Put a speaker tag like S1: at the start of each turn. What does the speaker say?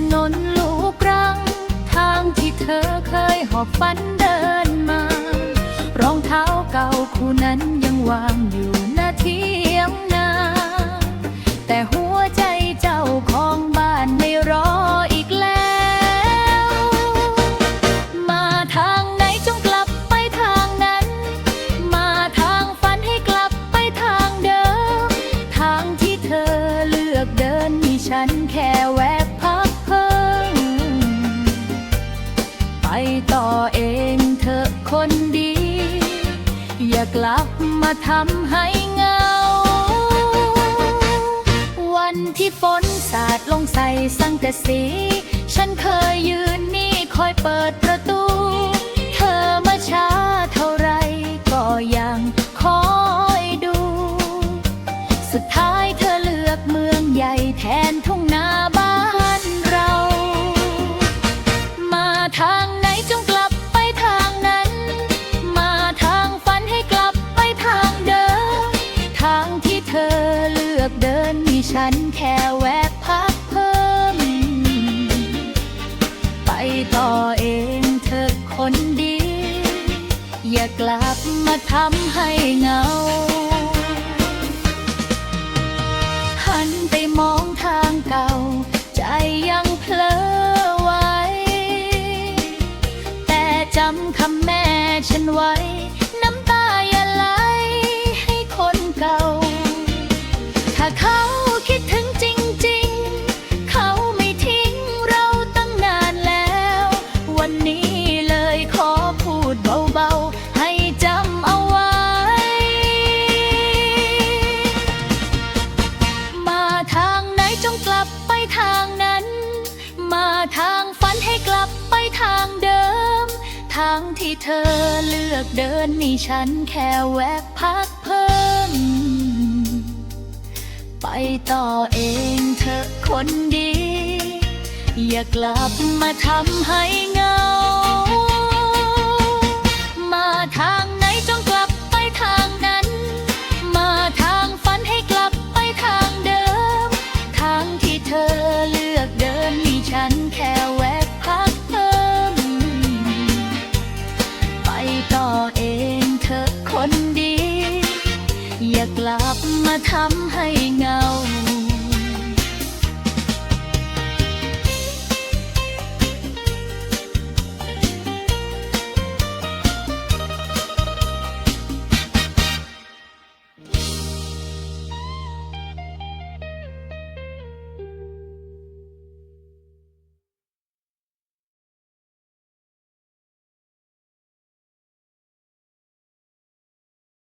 S1: นนนลูกรัง ทางที่เธอเคยหอบฝันเดินมา รองเท้าเก่าคู่นั้นยังวางอยู่หน้าเทียงนา แต่หัวใจเจ้าของบ้านไม่รออีกแล้ว มาทางไหนจงกลับไปทางนั้น มาทางฝันให้กลับไปทางเดิม ทางที่เธอเลือกเดินมีฉันแค่ คนดี อย่ากลับมาทำให้เหงา วันที่ฝนสาดลงใส่สังกะสี ฉันเคยยืนนี่คอยเปิด แวะพักเพิ่ม ไปต่อเองเธอคนดี อย่ากลับมาทำให้เหงา หันไปมองทางเก่า ใจยังเพลอไว้ แต่จำคำแม่ฉันไว้างที่เธอเลือกเดินนี่ฉันแค่แวะพักเพิ่ม ไปต่อเองเธอคนดี อย่ากลับมาทำให้ มาทำให้เงา